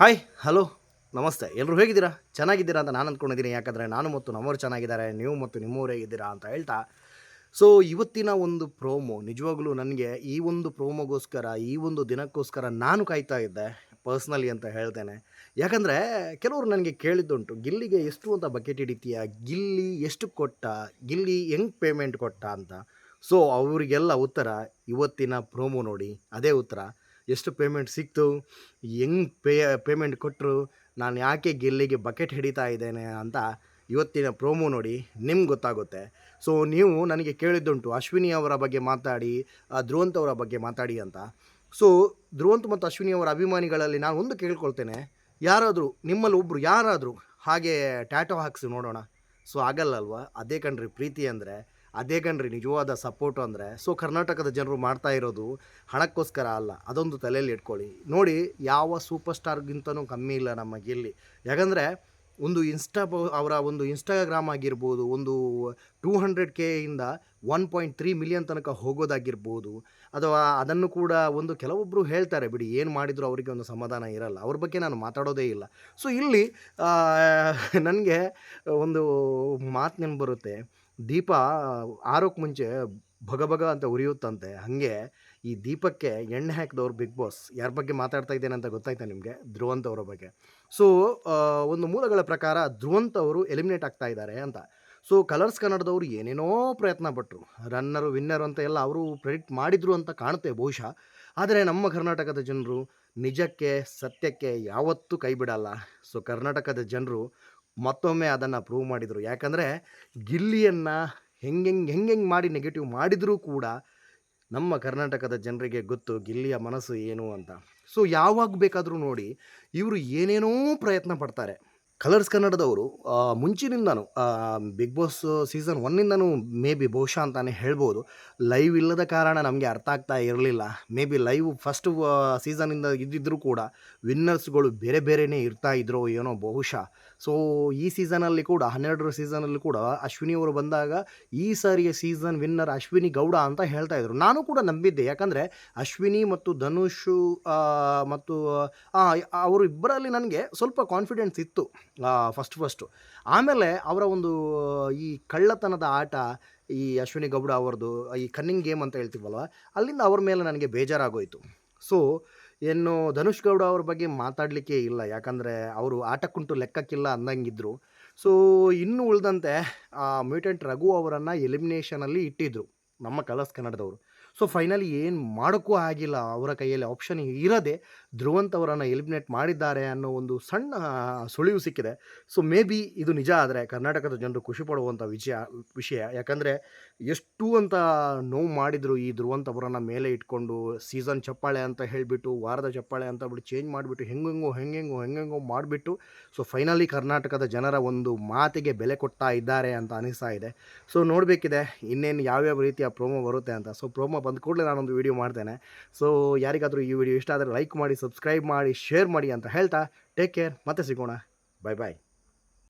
Hi hello ನಮಸ್ತೆ. ಎಲ್ಲರೂ ಹೇಗಿದ್ದೀರಾ? ಚೆನ್ನಾಗಿದ್ದೀರಾ ಅಂತ ನಾನು ಅಂದ್ಕೊಂಡಿದ್ದೀನಿ ಯಾಕಂದರೆ ನಾನು ಮತ್ತು ನಮ್ಮವರು ಚೆನ್ನಾಗಿದ್ದಾರೆ, ನೀವು ಮತ್ತು ನಿಮ್ಮವರು ಹೇಗಿದ್ದೀರಾ ಅಂತ ಹೇಳ್ತಾ. ಸೊ ಇವತ್ತಿನ ಒಂದು ಪ್ರೋಮೋ ನಿಜವಾಗ್ಲೂ ನನಗೆ ಈ ಒಂದು ಪ್ರೋಮೋಗೋಸ್ಕರ ಈ ಒಂದು ದಿನಕ್ಕೋಸ್ಕರ ನಾನು ಕಾಯ್ತಾ ಇದ್ದೆ ಪರ್ಸ್ನಲಿ ಅಂತ ಹೇಳ್ತೇನೆ. ಯಾಕಂದರೆ ಕೆಲವರು ನನಗೆ ಕೇಳಿದ್ದುಂಟು, ಗಿಲ್ಲಿಗೆ ಎಷ್ಟು ಅಂತ ಬಕೆಟ್ ಹಿಡಿತೀಯ? ಗಿಲ್ಲಿ ಎಷ್ಟು ಕೊಟ್ಟ? ಗಿಲ್ಲಿ ಹೆಂಗೆ ಪೇಮೆಂಟ್ ಕೊಟ್ಟ ಅಂತ. ಸೊ ಅವರಿಗೆಲ್ಲ ಉತ್ತರ ಇವತ್ತಿನ ಪ್ರೋಮೋ ನೋಡಿ, ಅದೇ ಉತ್ತರ. ಎಷ್ಟು ಪೇಮೆಂಟ್ ಸಿಕ್ತು, ಹೆಂಗೆ ಪೇ ಪೇಮೆಂಟ್ ಕೊಟ್ಟರು ನಾನು ಯಾಕೆ ಗೆಲ್ಲಿಗೆ ಬಕೆಟ್ ಹಿಡಿತಾ ಇದ್ದೇನೆ ಅಂತ ಇವತ್ತಿನ ಪ್ರೋಮೋ ನೋಡಿ ನಿಮ್ಗೆ ಗೊತ್ತಾಗುತ್ತೆ. ಸೊ ನೀವು ನನಗೆ ಕೇಳಿದ್ದುಂಟು, ಅಶ್ವಿನಿ ಅವರ ಬಗ್ಗೆ ಮಾತಾಡಿ ಧ್ರುವಂತ್ ಅವರ ಬಗ್ಗೆ ಮಾತಾಡಿ ಅಂತ. ಸೊ ಧ್ರುವಂತ್ ಮತ್ತು ಅಶ್ವಿನಿ ಅವರ ಅಭಿಮಾನಿಗಳಲ್ಲಿ ನಾನು ಒಂದು ಕೇಳ್ಕೊಳ್ತೇನೆ, ಯಾರಾದರೂ, ನಿಮ್ಮಲ್ಲಿ ಒಬ್ಬರು ಯಾರಾದರೂ ಹಾಗೆ ಟ್ಯಾಟೋ ಹಾಕ್ಸಿ ನೋಡೋಣ. ಸೊ ಆಗಲ್ಲಲ್ವಾ ಅದೇ ಕಣ್ರಿ ಪ್ರೀತಿ ಅಂದರೆ ಅದೇ ಕಣ್ರಿ ನಿಜವಾದ ಸಪೋರ್ಟು ಅಂದರೆ. ಸೊ ಕರ್ನಾಟಕದ ಜನರು ಮಾಡ್ತಾ ಇರೋದು ಹಣಕ್ಕೋಸ್ಕರ ಅಲ್ಲ, ಅದೊಂದು ತಲೆಯಲ್ಲಿ ಇಟ್ಕೊಳ್ಳಿ. ನೋಡಿ, ಯಾವ ಸೂಪರ್ ಸ್ಟಾರ್ಗಿಂತನೂ ಕಮ್ಮಿ ಇಲ್ಲ ನಮ್ಮ ಇಲ್ಲಿ ಯಾಕಂದರೆ ಒಂದು ಇನ್ಸ್ಟಾ ಅವರ ಒಂದು ಇನ್ಸ್ಟಾಗ್ರಾಮ್ ಆಗಿರ್ಬೋದು, ಒಂದು ಟೂ ಹಂಡ್ರೆಡ್ ಕೆ ಇಂದ ಒನ್ ಪಾಯಿಂಟ್ ತ್ರೀ ಮಿಲಿಯನ್ ತನಕ ಹೋಗೋದಾಗಿರ್ಬೋದು, ಅಥವಾ ಅದನ್ನು ಕೂಡ ಒಂದು ಕೆಲವೊಬ್ಬರು ಹೇಳ್ತಾರೆ, ಬಿಡಿ ಏನು ಮಾಡಿದರೂ ಅವರಿಗೆ ಒಂದು ಸಮಾಧಾನ ಇರಲ್ಲ, ಅವ್ರ ಬಗ್ಗೆ ನಾನು ಮಾತಾಡೋದೇ ಇಲ್ಲ. ಸೊ ಇಲ್ಲಿ ನನಗೆ ಒಂದು ಮಾತು ನೆನಪು ಬರುತ್ತೆ, ದೀಪ ಆರೋಕ್ಕೆ ಮುಂಚೆ ಭಗ ಭಗ ಅಂತ ಉರಿಯುತ್ತಂತೆ, ಹಾಗೆ ಈ ದೀಪಕ್ಕೆ ಎಣ್ಣೆ ಹಾಕಿದವ್ರು ಬಿಗ್ ಬಾಸ್ ಯಾರ ಬಗ್ಗೆ ಮಾತಾಡ್ತಾ ಇದ್ದೇನೆ ಅಂತ ಗೊತ್ತಾಯ್ತಾ ನಿಮಗೆ? ಧ್ರುವಂತ್ ಅವರ ಬಗ್ಗೆ. ಸೊ ಒಂದು ಮೂಲಗಳ ಪ್ರಕಾರ ಧ್ರುವಂತ್ ಅವರು ಎಲಿಮಿನೇಟ್ ಆಗ್ತಾ ಇದ್ದಾರೆ ಅಂತ. ಸೊ ಕಲರ್ಸ್ ಕನ್ನಡದವರು ಏನೇನೋ ಪ್ರಯತ್ನ ಪಟ್ಟರು ರನ್ನರು ವಿನ್ನರು ಅಂತ ಎಲ್ಲ ಅವರು ಪ್ರೆಡಿಕ್ಟ್ ಮಾಡಿದ್ರು ಅಂತ ಕಾಣುತ್ತೆ ಬಹುಶಃ. ಆದರೆ ನಮ್ಮ ಕರ್ನಾಟಕದ ಜನರು ನಿಜಕ್ಕೆ, ಸತ್ಯಕ್ಕೆ ಯಾವತ್ತೂ ಕೈ ಬಿಡಲ್ಲ. ಸೊ ಕರ್ನಾಟಕದ ಜನರು ಮತ್ತೊಮ್ಮೆ ಅದನ್ನು ಪ್ರೂವ್ ಮಾಡಿದರು. ಯಾಕಂದರೆ ಗಿಲ್ಲಿಯನ್ನು ಹೆಂಗೆ ಹೆಂಗೆ ಮಾಡಿ ನೆಗೆಟಿವ್ ಮಾಡಿದರೂ ಕೂಡ ನಮ್ಮ ಕರ್ನಾಟಕದ ಜನರಿಗೆ ಗೊತ್ತು ಗಿಲ್ಲಿಯ ಮನಸ್ಸು ಏನು ಅಂತ. ಸೊ ಯಾವಾಗ ಬೇಕಾದರೂ ನೋಡಿ ಇವರು ಏನೇನೋ ಪ್ರಯತ್ನ ಪಡ್ತಾರೆ. ಕಲರ್ಸ್ ಕನ್ನಡದವರು ಮುಂಚಿನಿಂದನು ಬಿಗ್ ಬಾಸ್ ಸೀಸನ್ ಒನ್ನಿಂದನೂ ಮೇ ಬಿ ಬಹುಶಃ ಅಂತಾನೆ ಹೇಳ್ಬೋದು. ಲೈವ್ ಇಲ್ಲದ ಕಾರಣ ನಮಗೆ ಅರ್ಥ ಆಗ್ತಾ ಇರಲಿಲ್ಲ. ಮೇ ಬಿ ಲೈವ್ ಫಸ್ಟ್ ಸೀಸನಿಂದ ಇದ್ದಿದ್ದರೂ ಕೂಡ ವಿನ್ನರ್ಸ್ಗಳು ಬೇರೆ ಬೇರೆಯೇ ಇರ್ತಾ ಇದ್ರು ಏನೋ ಬಹುಶಃ. ಸೊ ಈ ಸೀಸನಲ್ಲಿ ಕೂಡ, ಹನ್ನೆರಡರ ಸೀಸನಲ್ಲಿ ಕೂಡ ಅಶ್ವಿನಿ ಅವರು ಬಂದಾಗ ಈ ಸಾರಿಯ ಸೀಸನ್ ವಿನ್ನರ್ ಅಶ್ವಿನಿ ಗೌಡ ಅಂತ ಹೇಳ್ತಾ ಇದ್ರು. ನಾನು ಕೂಡ ನಂಬಿದ್ದೆ. ಯಾಕಂದರೆ ಅಶ್ವಿನಿ ಮತ್ತು ಧನುಷು ಮತ್ತು ಅವರು ಇಬ್ಬರಲ್ಲಿ ನನಗೆ ಸ್ವಲ್ಪ ಕಾನ್ಫಿಡೆನ್ಸ್ ಇತ್ತು. ಫಸ್ಟ್ ಫಸ್ಟು ಆಮೇಲೆ ಅವರ ಒಂದು, ಈ ಕಳ್ಳತನದ ಆಟ, ಈ ಅಶ್ವಿನಿ ಗೌಡ ಅವ್ರದ್ದು, ಈ ಕನ್ನಿಂಗ್ ಗೇಮ್ ಅಂತ ಹೇಳ್ತೀವಲ್ವ, ಅಲ್ಲಿಂದ ಅವ್ರ ಮೇಲೆ ನನಗೆ ಬೇಜಾರಾಗೋಯಿತು. ಸೊ ಏನು ಧನುಷ್ ಗೌಡ ಅವ್ರ ಬಗ್ಗೆ ಮಾತಾಡಲಿಕ್ಕೆ ಇಲ್ಲ, ಯಾಕಂದರೆ ಅವರು ಆಟಕ್ಕುಂಟು ಲೆಕ್ಕಕ್ಕಿಲ್ಲ ಅಂದಂಗಿದ್ರು. ಸೊ ಇನ್ನು ಉಳಿದಂತೆ ಮ್ಯೂಟೆಂಟ್ ರಘು ಅವರನ್ನು ಎಲಿಮಿನೇಷನಲ್ಲಿ ಇಟ್ಟಿದ್ರು. ನಮ್ಮ ಕಲರ್ಸ್ ಕನ್ನಡದವರು. ಸೊ ಫೈನಲಿ ಏನು ಮಾಡೋಕ್ಕೂ ಆಗಿಲ್ಲ. ಅವರ ಕೈಯಲ್ಲಿ ಆಪ್ಷನ್ ಇರದೆ ಧ್ರುವಂತ್ ಅವರನ್ನು ಎಲಿಮಿನೇಟ್ ಮಾಡಿದ್ದಾರೆ ಅನ್ನೋ ಒಂದು ಸಣ್ಣ ಸುಳಿವು ಸಿಕ್ಕಿದೆ. ಸೊ ಮೇ ಬಿ ಇದು ನಿಜ ಆದರೆ ಕರ್ನಾಟಕದ ಜನರು ಖುಷಿ ಪಡುವಂಥ ವಿಷಯ ವಿಷಯ. ಯಾಕಂದರೆ ಎಷ್ಟು ಅಂತ ನೋವು ಮಾಡಿದರು ಈ ಧ್ರುವಂತ್ ಅವರನ್ನು ಮೇಲೆ ಇಟ್ಕೊಂಡು ಸೀಸನ್ ಚಪ್ಪಾಳೆ ಅಂತ ಹೇಳಿಬಿಟ್ಟು, ವಾರದ ಚಪ್ಪಾಳೆ ಅಂತ ಬಿಟ್ಟು ಚೇಂಜ್ ಮಾಡಿಬಿಟ್ಟು, ಹೆಂಗೆಂಗೋ ಹೆಂಗೆಂಗೋ ಹೆಂಗೆಂಗೋ ಮಾಡಿಬಿಟ್ಟು ಸೊ ಫೈನಲಿ ಕರ್ನಾಟಕದ ಜನರ ಒಂದು ಮಾತಿಗೆ ಬೆಲೆ ಕೊಡ್ತಾ ಇದ್ದಾರೆ ಅಂತ ಅನಿಸ್ತಾ ಇದೆ. ಸೊ ನೋಡಬೇಕಿದೆ ಇನ್ನೇನು ಯಾವ್ಯಾವ ರೀತಿಯ ಪ್ರೋಮೋ ಬರುತ್ತೆ ಅಂತ. ಸೊ ಪ್ರೋಮೋ ಬಂದ ಕೂಡಲೇ ನಾನೊಂದು ವಿಡಿಯೋ ಮಾಡ್ತೇನೆ. ಸೊ ಯಾರಿಗಾದರೂ ಈ ವಿಡಿಯೋ ಇಷ್ಟ ಆದರೆ ಲೈಕ್ ಮಾಡಿ ಸಬ್ಸ್ಕ್ರೈಬ್ ಮಾಡಿ ಶೇರ್ ಮಾಡಿ ಅಂತ ಹೇಳ್ತಾ ಟೇಕ್ ಕೇರ್ ಮತ್ತೆ ಸಿಗೋಣ. ಬಾಯ್ ಬಾಯ್